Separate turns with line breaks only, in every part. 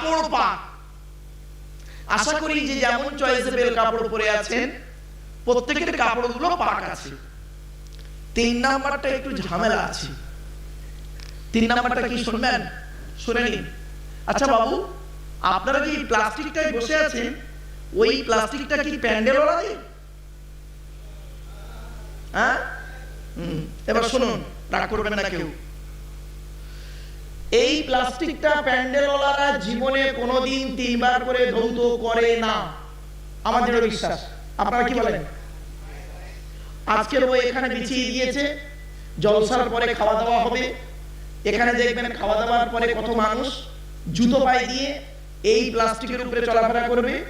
কাপড় পাক আশা করি যে যেমন চয়েসেবল কাপড় পরে আছেন, প্রত্যেকের কাপড়গুলো পাক আছে। তিন নাম্বারটা একটু ঝামেলা আছে। তিন নাম্বারটা কি শুনবেন? শুনে নিন। আচ্ছা বাবু, আপনারা যে প্লাস্টিকটায় বসে আছেন? ওই প্লাস্টিকটা কি প্যান্ডেল ওড়াবে হ্যাঁ? এবার শুনুন, রাগ করবেন না কেউ। এই প্লাস্টিকটা প্যান্ডেলওয়ালারা জীবনে কোনোদিন তিনবার করে ধৌত করে না। আমাদের বিশ্বাস। আপনারা কি বলেন? আজকের ও এখানে বিছিয়ে দিয়েছে, জলসার পরে খাওয়া দাওয়া হবে। এখানে দেখবেন খাওয়া দাওয়ার পরে কত মানুষ জুতো পায়ে দিয়ে এই প্লাস্টিকের উপরে চলাফেরা করবে।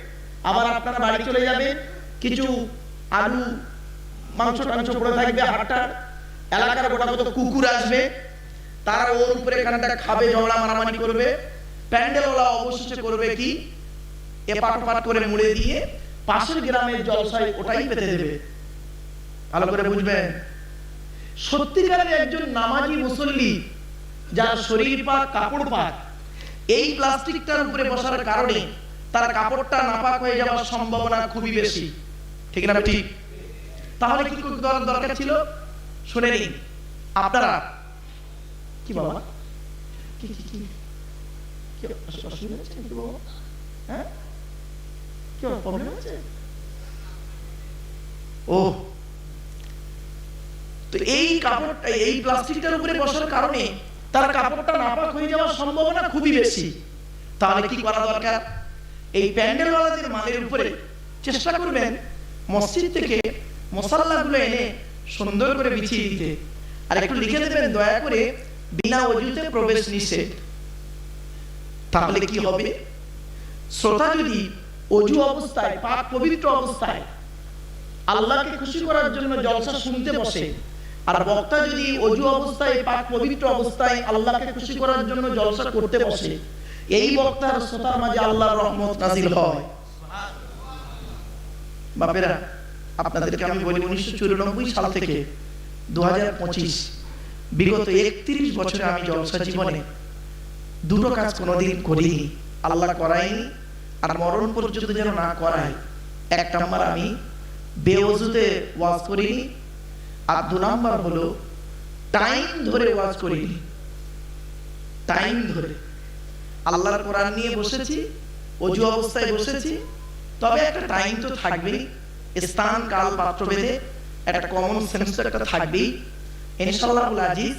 আবার আপনারা বাড়ি চলে যাবেন কিছু আলু মাংস টাংস পড়ে থাকবে হাটটা এলাকার গোটা কত কুকুর আসবে। তারা ওর উপরে এখানটা খাবে ঝগড়া মারামারি করবে, প্যান্ডেলওয়ালা অবশেষে করবে কি? করে মুড়ে দিয়ে পাশের গ্রামের জলসায় ওটাই পেতে দেবে। ভালো করে বুঝবেন? সত্যিকারের একজন নামাজি মুসল্লি, যার শরীর পাক, কাপড় পাক, এই প্লাস্টিকটার উপরে বসার কারণে তার কাপড়টা নাপাক হয়ে যাওয়ার সম্ভাবনা খুবই বেশি। ঠিক না, ঠিক? তাহলে কি দরকার ছিল? শুনে নিন। আপনারা কি বাবা? ও। তো এই কাপড়টা, এই প্লাস্টিকটার উপরে বসার কারণে তার কাপড়টা নাপাক হয়ে যাওয়ার সম্ভাবনা খুবই বেশি। তাহলে কি করা দরকার? এই প্যান্ডেলওয়ালাদের মালের উপরে চেষ্টা করবেন মসজিদ থেকে মশাল্লাগুলো এনে সুন্দর করে বিছিয়ে দিতে। আর একটু লিখে দেবেন, দয়া করে বিনা অজুতে প্রবেশ নিষেধ। তাহলে কি হবে? শ্রোতা যদি অজু অবস্থায় পাক পবিত্র অবস্থায় আল্লাহকে খুশি করার জন্য জলসা শুনতে বসে, আর বক্তা যদি অজু অবস্থায় পাক পবিত্র অবস্থায় আল্লাহকে খুশি করার জন্য জলসা করতে বসে, এই বক্তার শ্রোতার মাঝে আল্লাহর রহমত নাজিল হয়। বাপেরা, আপনাদেরকে আমি বলি উনিশশো চুরানব্বই সাল থেকে দু হাজার পঁচিশ বিগত একত্রিশ বছরে আমি জলসা জীবনে দুটো কাজ কোনোদিন করিনি। আল্লাহ করাইনি আর মরণ পর্যন্ত যেন না করাই এক নাম্বার আমি বেওজুতে ওয়াজ করিনি আর দু নাম্বার হলো টাইম ধরে ওয়াজ করিনি। টাইম ধরে। আল্লাহর কোরআন নিয়ে বসেছি, অজু অবস্থায় বসেছি, তবে একটা টাইম তো থাকবেই। স্থান, কাল, পাত্র বেঁধে একটা কমন সেন্স একটা থাকবেই। আজিজ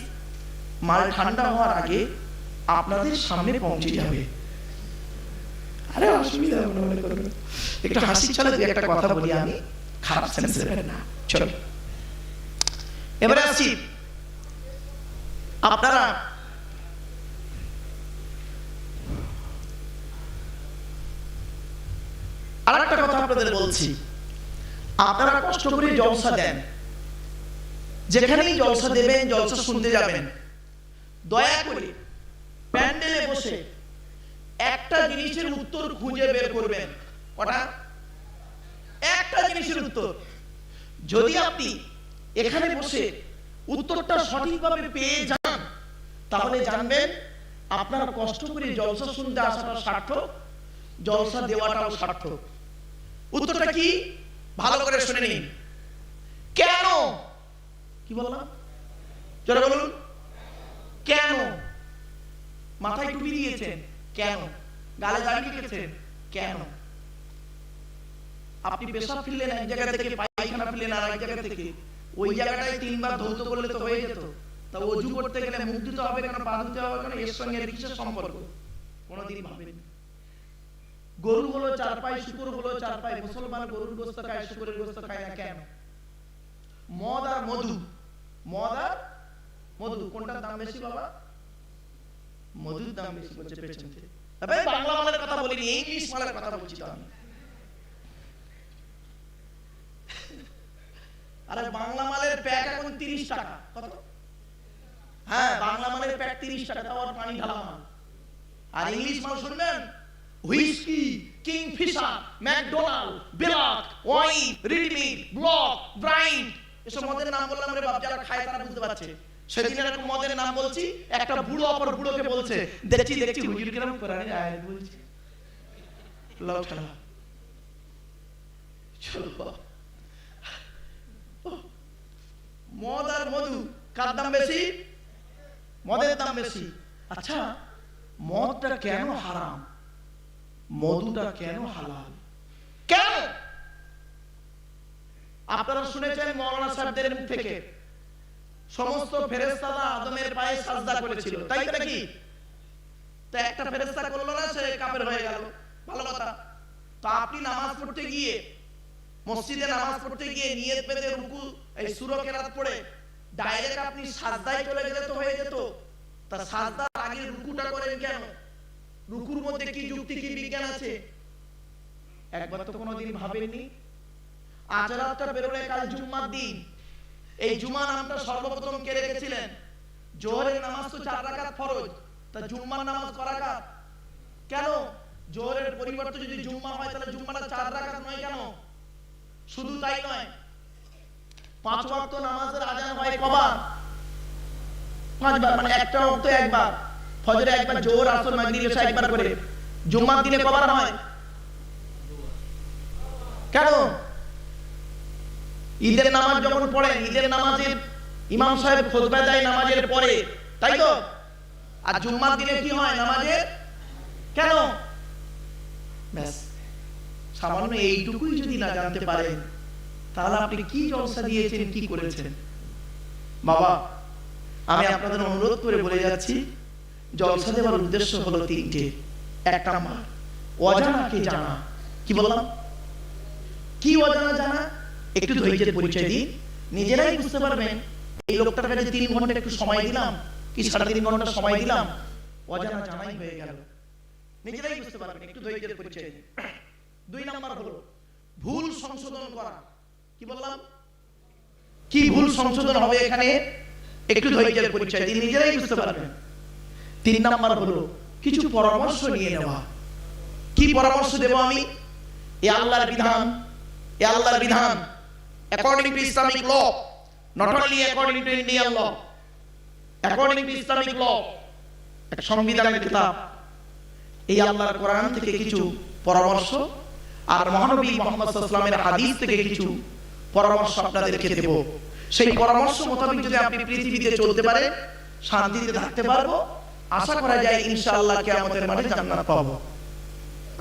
মাল ঠান্ডা হওয়ার আগে আপনাদের সামনে পৌঁছে যাবে আরে অসুবিধা মনে মনে করবেন না। একটু হাসি চলে, দু একটা কথা বলি আমি। খারাপ সেন্স না। এবারে আসি আপনারা আর একটা কথা আপনাদের বলছি। আপনারা কষ্ট করে জলসা দেন। যেখানেই জলসা দেবেন জলসা শুনতে যাবেন। দয়া করে প্যান্ডেলে বসে একটা জিনিসের উত্তর খুঁজে বের করবেন। কটা? একটা জিনিসের উত্তর। যদি আপনি এখানে বসে উত্তরটা সঠিকভাবে পেয়ে যান তাহলে জানবেন আপনার কষ্ট করে জলসা শুনতে আসাটা সার্থক জলসা দেওয়াটাও সার্থক। উত্তরটা কি? ভালো করে শুনে নিন। কেন? কি বললাম জোরে বলুন। কেন? মাথায় টুপি দিয়েছেন। কেন? গালে দাড়ি রেখেছেন। কেন? আপনি পেশাব ফিরলেন এক জায়গা থেকে, পায়খানা ফিরলেন আর এক জায়গা থেকে। ওই জায়গাটায় তিনবার ধৌত করলে তো হয়ে যেত। তা অজু করতে গেলে মুখ দিতে হবে কেন, পা দিতে হবে কেন? এর সঙ্গে এর কিসের সম্পর্ক? কোনোদিন ভাবেন গরু হলো চার পায়ে শুকুর, হলো চার পায়ে মুসলমান। গরুর গোস্ত খায়, শুকুরের গোস্ত খায় না কেন? মদ আর মধু। মদ আর মধু কোনটার দাম বেশি বাবা? মধুর দাম বেশি বলছে পেছন থেকে। বাংলা মালের কথা বলিনি ইংলিশ মালের কথা বলছি তো আমি। আরে বাংলা মালের প্যাক এখন তিরিশ টাকা, কত? হ্যাঁ বাংলা মালের প্যাক তিরিশ টাকা, তাও আর পানি ঢালা মাল। আর ইংলিশ মাল শুনবেন? Whisky, Kingfisher, McDonald, black, wine, রিডমিল, ব্লক, ব্রাইন্ড এসব মদের নাম বললাম রে বাপ যারা খায় তারা বুঝতে পারছে। সেদিন এরকম মদের নাম বলছি একটা বুড়ো অপর বুড়োকে বলছে দেখছি দেখছি হুজুর কিরম কোরআনে আয়াত বলছে। লও চলো। মদ আর মধু কার দাম বেশি? মদের দাম বেশি। আচ্ছা মদটা কেন হারাম? মধুটা কেন হালাল? কেন? আপনারা শুনেছেন মৌলানা সাহেবদের মুখ থেকে। সমস্ত ফেরেস্তারা আদমের পায়ে সাজদা করেছিল। তাই তো নাকি? তো একটা ফেরেস্তা করল না, সে কাপের হয়ে গেল। ভালো কথা। তো আপনি নামাজ পড়তে গিয়ে, মসজিদে নামাজ পড়তে গিয়ে নিয়ত রুকু, এই সুরো কেরাত পড়ে ডাইরেক্ট আপনি সাজদায় চলে গেলে তো হয়ে যেত। তা সাজদার আগে রুকুটা করেন কেন? রুকুর মধ্যে কি যুক্তি, কি বিজ্ঞান আছে? একবার তো কোনোদিন ভাবেননি? আজ রাতটা বেরোলে কাল জুম্মার দিন। এই নামটা সর্বপ্রথম কে রেখেছিলেন? জোহরের নামাজ তো চার রাকাত ফরজ, তা জুম্মার নামাজ কেন? জোহরের পরিবর্তে যদি জুম্মা হয়, তাহলে জুম্মাটা চার রাকাত নয় কেন? শুধু তাই নয়, পাঁচ ওয়াক্ত নামাজের আজান হয় কবার? পাঁচবার মানে একটা ওয়াক্ত একবার। ফজরে একবার, জোহর, আসর, মাগরিব একবার করে। জুম্মার দিনে কবার হয়? কেন? ঈদের নামাজ যখন পড়েন ঈদের নামাজের ইমাম সাহেব খোদবা দেয় নামাজের পরে, তাই তো? আর জুম্মার দিনে কি হয় নামাজের কেন? ব্যাস, সামান্য এইটুকুই যদি না জানতে পারেন, তাহলে আপনি কি জলসা দিয়েছেন, কি করেছেন? বাবা, আমি আপনাদের অনুরোধ করে বলে যাচ্ছি, জলসা দেওয়ার উদ্দেশ্য হলো তিনটে। এক নাম্বার অজানাকে জানা। কি বললাম? কি অজানা জানা? একটু ধৈর্যের পরিচয় দিন। নিজেরাই বুঝতে পারবেন এই লোকটার কাছে তিন ঘণ্টা একটু সময় দিলাম, কি সাড়ে তিন ঘণ্টা সময় দিলাম? অজানা জানাই হয়ে গেল। নিজেরাই বুঝতে পারবেন, একটু ধৈর্যের পরিচয় দিন। দুই নাম্বার হলো, ভুল সংশোধন করা। কি বললাম? কি ভুল সংশোধন হবে এখানে? একটু ধৈর্যের পরিচয় দিন, নিজেরাই বুঝতে পারবেন। তিন নাম্বার হলো, কিছু পরামর্শ নিয়ে নেওয়া। কি পরামর্শ দেব আমি? এ আল্লাহর বিধান, এ আল্লাহর বিধান। According to Islamic law, not only according to Indian law, according to Islamic law, একটা সংবিধানের কিতাব এই আল্লাহর কোরআন থেকে কিছু পরামর্শ আর মহানবী মোহাম্মদ সাল্লামের হাদিস থেকে কিছু পরামর্শ আপনাদেরকে দেব। সেই পরামর্শ মোতাবেক যদি আপনি পৃথিবীতে চলতে পারেন শান্তিতে থাকতে পারব আশা করা যায় ইনশাআল্লাহ কিয়ামতের মাঠে জান্নাত পাবো।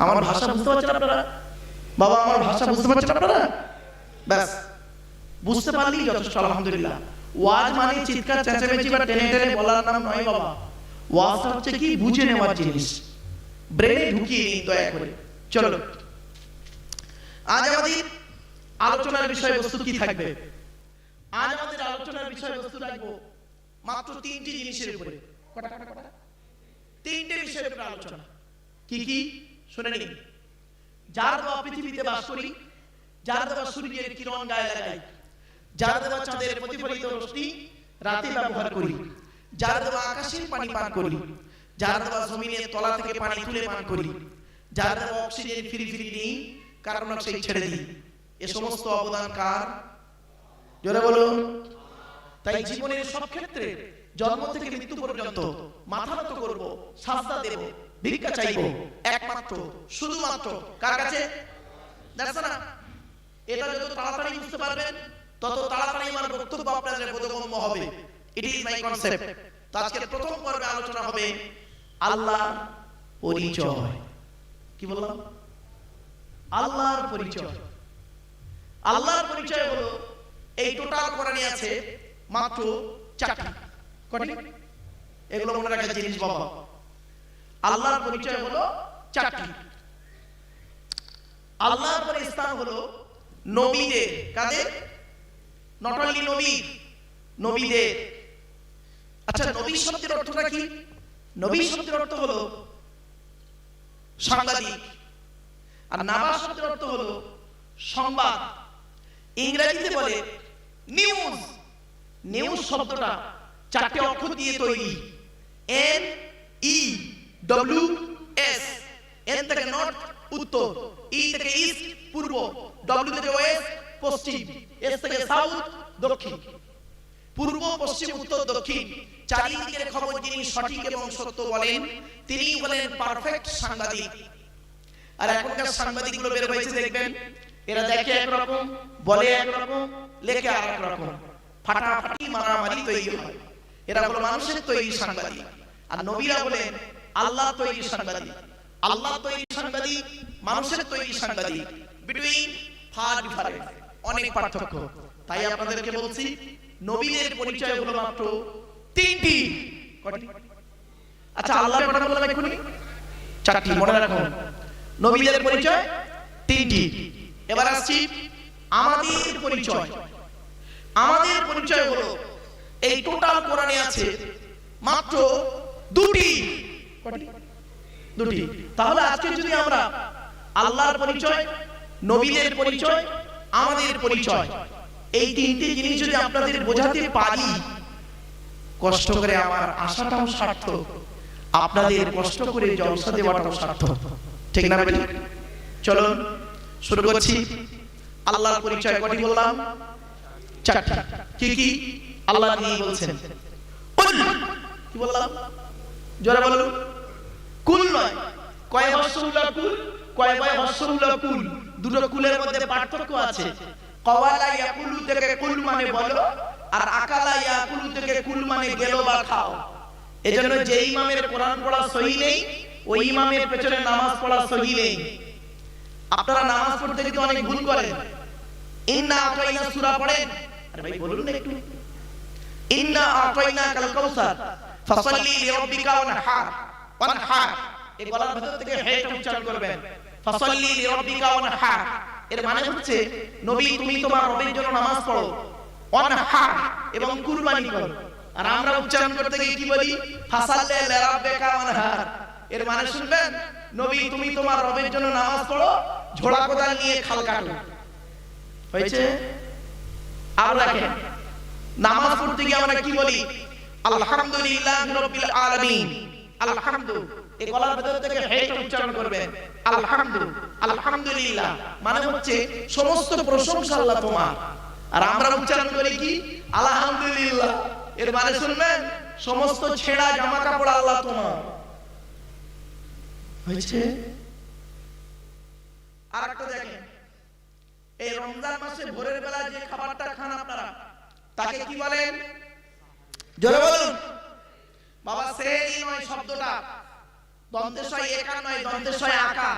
আমার ভাষা বুঝতে পারছেন আপনারা? বাবা আমার ভাষা বুঝতে পারছেন আপনারা? ব্যাস। বুঝতে পারলেই যথেষ্ট, আলহামদুলিল্লাহ। ওয়াজ মানে চিৎকার, চেঁচামেচি বা টেনে টেনে বলার নাম নয় বাবা। ওয়াজ হচ্ছে কি, বুঝে নেওয়ার জিনিস। ব্রেনে ঢুকিয়ে নিন, দয়া করে। চলো। আজ আমাদের আলোচনার বিষয়বস্তু কি থাকবে? আজ আমাদের আলোচনার বিষয়বস্তু রাখব মাত্র তিনটি জিনিসের উপরে। কটা কটা কটা? তিনটে বিষয়ের উপরে আলোচনা। কি কি? শুনে নিন। যার দেওয়া পৃথিবীতে বাস করি, যার দেওয়া সূর্যের কিরণ গায়ে লাগাই। যার দেওয়া চাঁদের প্রতিফলিত রশ্মি রাতে ব্যবহার করি যার দেওয়া আকাশের পানি পান করি যার দেওয়া জমিনের তলা থেকে পানি তুলে পান করি যার দেওয়া অক্সিজেন ফিরি ফিরি নিই কারণ সেই ছেড়ে দিই এ সমস্ত অবদান কার জোরে বলুন তাই জীবনের সব ক্ষেত্রে জন্ম থেকে মৃত্যু পর্যন্ত মাথা নত করব শাস্তা দেব ভিক্ষা চাইব একমাত্র শুধুমাত্র কার কাছে দেখছ না এটা যত তাড়াতাড়ি বুঝতে পারবেন তত তাড়াতাড়ি আমার বক্তব্য আপনাদের বোধগম্য হবে। ইট ইজ মাই কনসেপ্ট তো আজকের প্রথম পর্বে আলোচনা হবে আল্লাহ পরিচয়। কি বললাম? আল্লাহর পরিচয়। আল্লাহর পরিচয় হলো, এই টোটাল কোরআনে আছে মাত্র চারটি। কটি এগুলো মনে রাখার জিনিস বাবা। আল্লাহর পরিচয় হলো চারটি। আল্লাহর পরে হলো নবীদের। কাদের? নট অনলি নবী নবীদের আচ্ছা নবী শব্দের অর্থটা কি? নবী শব্দের অর্থ হলো সাংবাদিক। আর নাবা শব্দের অর্থ হলো সংবাদ। ইংরেজিতে বলে নিউজ নিউজ শব্দটা চারটে অক্ষর দিয়ে তৈরি। N E W S N থেকে নর্থ উত্তর। ই থেকে ইস্ট পূর্ব। ডব্লিউ থেকে ওয়েস্ট পশ্চিম এস থেকে সাউথ, দক্ষিণ। পূর্ব, পশ্চিম, উত্তর, দক্ষিণ। চারিদিকের খবর যিনি সঠিক এবং সত্য বলেন তিনি বলেন পারফেক্ট সাংবাদিক। আর এখনকার সাংবাদিকগুলো বের হয়েছে, দেখবেন, এরা দেখে একরকম, বলে একরকম, লেখে আর রকম ফাটাফাটি মারামারি তৈরি হয়। এরা হলো মানুষের তৈরি সাংবাদিক। আর নবীরা বলেন, আল্লাহ তৈরি সাংবাদিক। আল্লাহ তৈরি সাংবাদিক, মানুষের তৈরি সাংবাদিক। বিটুইন ফার ডিফারেন্স অনেক পার্থক্য। তাই আপনাদেরকে বলছি নবীদের পরিচয় হলো মাত্র তিনটি। আচ্ছা আল্লাহ কটা বললাম এক্ষুনি। চারটি, মনে রাখুন। নবীদের পরিচয় তিনটি। এবার আসছি আমাদের পরিচয়। আমাদের পরিচয় হলো এই টোটাল কোরআনে আছে মাত্র দুটি? দুটি। তাহলে আজকে যদি আমরা আল্লাহর পরিচয়, নবীদের পরিচয় আমাদের পরিচয়। এই তিনটি জিনিস যদি আপনাদের বোঝাতে পারি, কষ্ট করে আমার আশাটাও সার্থক, আপনাদের কষ্ট করে জলসা দেওয়াটাও সার্থক। ঠিক না বেটি চলুন, শুরু করছি। আল্লাহর পরিচয় কটি বললাম? চারটি। কি কি? আল্লাহ নিয়ে বলছেন। কি বললাম? জোরে বলুন। কুল নয়। কয় হর্ষউল্লাহ কুল? কয় হর্ষউল্লাহ কুল? দুটো কুলের মধ্যে পার্থক্য আছে। কওয়ালা ইয়াকুলু থেকে কুল মানে বলো, আর আকালা ইয়াকুলু থেকে কুল মানে গেলো বা খাও। এজন্য যে ইমামের কোরআন পড়া সহি নেই, ওই ইমামের পেছনে নামাজ পড়া সহি নেই। আপনারা নামাজ পড়তে কিন্তু অনেক ভুল করেন। ইন্না আতাইনা সূরা পড়েন। আরে ভাই, বলুন একটু। ইন্না আতাইনা কাল কাউসার ফাসাল্লি লিরাব্বিকা ওয়ানহার। ওয়ানহার, এই গলার ভেতর থেকে হেটা উচ্চারণ করবেন। ফাসাল্লি লিরাব্বিকা ওয়ানহার এর মানে হচ্ছে, নবী, তুমি তোমার রবের জন্য নামাজ পড়ো ওয়ানহার এবং কুরবানি করো। আর আমরা উচ্চারণ করতে গিয়ে কি বলি? ফাসাল্লি লিরাব্বিকা ওয়ানহার এর মানে শুনবেন, নবী, তুমি তোমার রবের জন্য নামাজ পড়ো, ঝোড়া কোদাল নিয়ে খাল কাটো। হয়েছে? আর রাখেন নামাজ পড়তে গিয়ে আমরা কি বলি? আলহামদুলিল্লাহ রাব্বিল আলামিন। আলহামদু এই গলার ভেতর থেকে হেটা উচ্চারণ করবেন। আলহামদু আলহামদুলিল্লাহ। মানে হচ্ছে সমস্ত প্রশংসা আল্লাহ তোমার। আর আমরা উচ্চারণ করি কি? আলহামদুলিল্লাহ। এর মানে শুনবেন, সমস্ত ছেঁড়া জামা কাপড় আল্লাহ তোমার। হয়েছে? আর একটা দেখেন। এই রমজান মাসে ভোরের বেলা যে খাবারটা খান আপনারা, তাকে কি বলেন? জোরে বলুন। বাবা সেহরি নয় শব্দটা। দন্তেশয় একা নয় দন্তেশয় আকা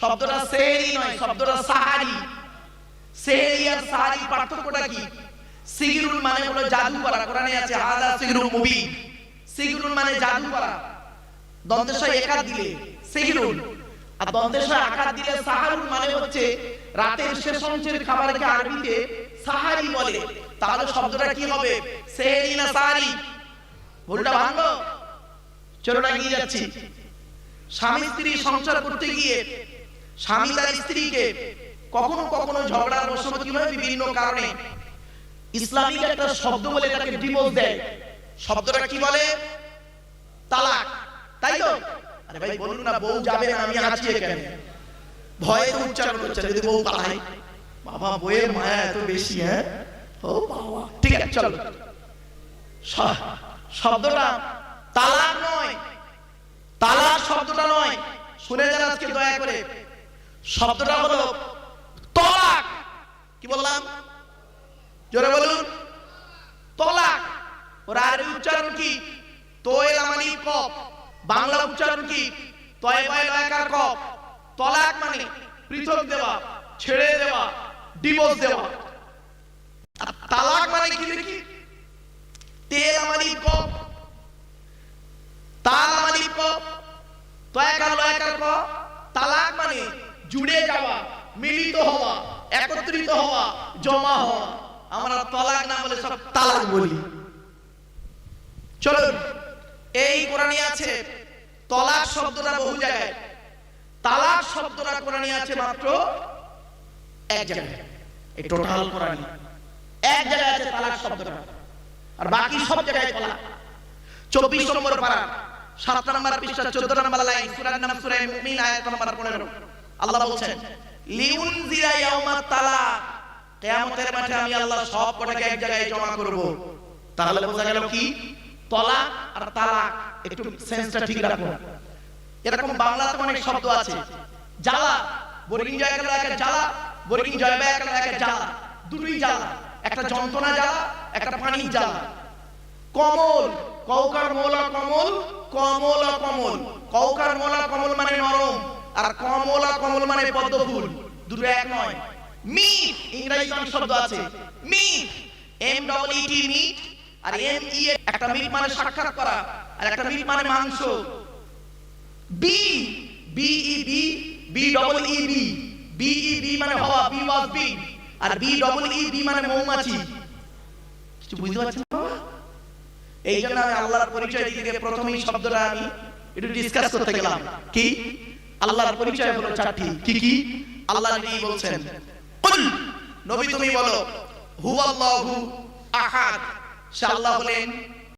শব্দটা সেহরি নয় শব্দটা সাহারি। সেহরি। আর সাহারি পার্থক্যটা কি? সিগরুল মানে হলো জাদু করা কোরআনে আছে হাদা সিগরুল মুবিন। সিগরুল মানে জাদু করা দন্তেশয় একা দিলে সিগরুল আর দন্তেশয় আকার দিলে সাহারুল মানে হচ্ছে রাতের শেষ অংশের খাবারকে আরবিতে সাহারি বলে। তাহলে শব্দটা কি হবে? সেহরি না সাহারি? ভুলটা ভাঙলো? চলো না গিয়ে যাচ্ছি। স্বামী স্ত্রী সংসার করতে গিয়ে স্বামী তার স্ত্রীকে কখনো কখনো ঝগড়ার বশত কি হয় বিভিন্ন কারণে ইসলামিক একটা শব্দ বলে তাকে ডিভোর্স দেয়। শব্দটা কি বলে? তালাক। তাই তো? আরে ভাই, বলুন না, বউ যাবে না, আমি আছি এখানে। ভয়ে তো উচ্চারণ করছে, যদি বউ পালাই বাবা বইয়ের মায়া এত বেশি হ্যাঁ? ও বাবা। ঠিক আছে, চলো। শব্দটা তালাক নয়। তালাক শব্দটা নয়। শুনে যান আজকে দয়া করে। শব্দটা হলো তলাক। কি বললাম? জোরে বলুন। তলাক। ওর আরবি উচ্চারণ কি? তোয়েল আমানি কপ বাংলা উচ্চারণ কি? তয় বয় লয়কার কপ তলাক মানে পৃথক দেওয়া, ছেড়ে দেওয়া ডিভোর্স দেওয়া। তালাক মানে কি দেখি? তেল আমানি কপ মানে জুড়ে যাওয়া, মিলিত হওয়া, একত্রিত হওয়া, জমা হওয়া। আমরা তলাক না বলে সব তালাক বলি। চলুন, এই কোরআনে আছে তলাক আছে মাত্র এক জায়গায়। এক জায়গায় তালাক শব্দটা। বাকি সব জায়গায় তালাক। চব্বিশ নম্বর পারা। সাত নম্বর পৃষ্ঠা চোদ্দ নম্বর লাইন, সুরার নাম সুরাই মুমিন, আয়াত নম্বর পনেরো। আল্লাহ বলছেন লিউন জিরা ইয়াউমা তালাক। কিয়ামতের মাঠে আমি আল্লাহ সব কটাকে এক জায়গায় জমা করব। তাহলে বোঝা গেল কি? তলা আর তালাক, একটু সেন্সটা ঠিক রাখুন এরকম বাংলাতে অনেক শব্দ আছে। জ্বালা, বোরিং জয় গেল একটা জ্বালা, বোরিং জয় বা গেল একটা জ্বালা। দুটোই জ্বালা। একটা যন্ত্রণা জ্বালা, একটা পানির জ্বালা। কমল কৌকার মোলা কমল, কমলা কমল। কৌকার মোলা কমল মানে নরম, আর কমলা কমল মানে পদ্ম ফুল দুটো এক নয়। মিট অনেক শব্দ আছে। Meet M double E T meet আর এম ই একটা মিট মানে সাক্ষাৎ করা, আর একটা মিট মানে মাংস। Be B E be B double E bee B E be মানে হওয়া বি ওয়াজ বি আর বি ডবল ই বি মানে মৌমাছি। কিছু বুঝতে পারছেন? এই জন্য আমি আল্লাহর পরিচয় গিয়ে প্রথমেই শব্দটা আমি একটু ডিসকাস করতে গেলাম। কি? আল্লাহর পরিচয় হলো চারটি। কি কি? আল্লাহ নিজেই বলছেন, কুল, নবী তুমি বলো, হুয়াল্লাহু আহাদ। সে আল্লাহ হলেন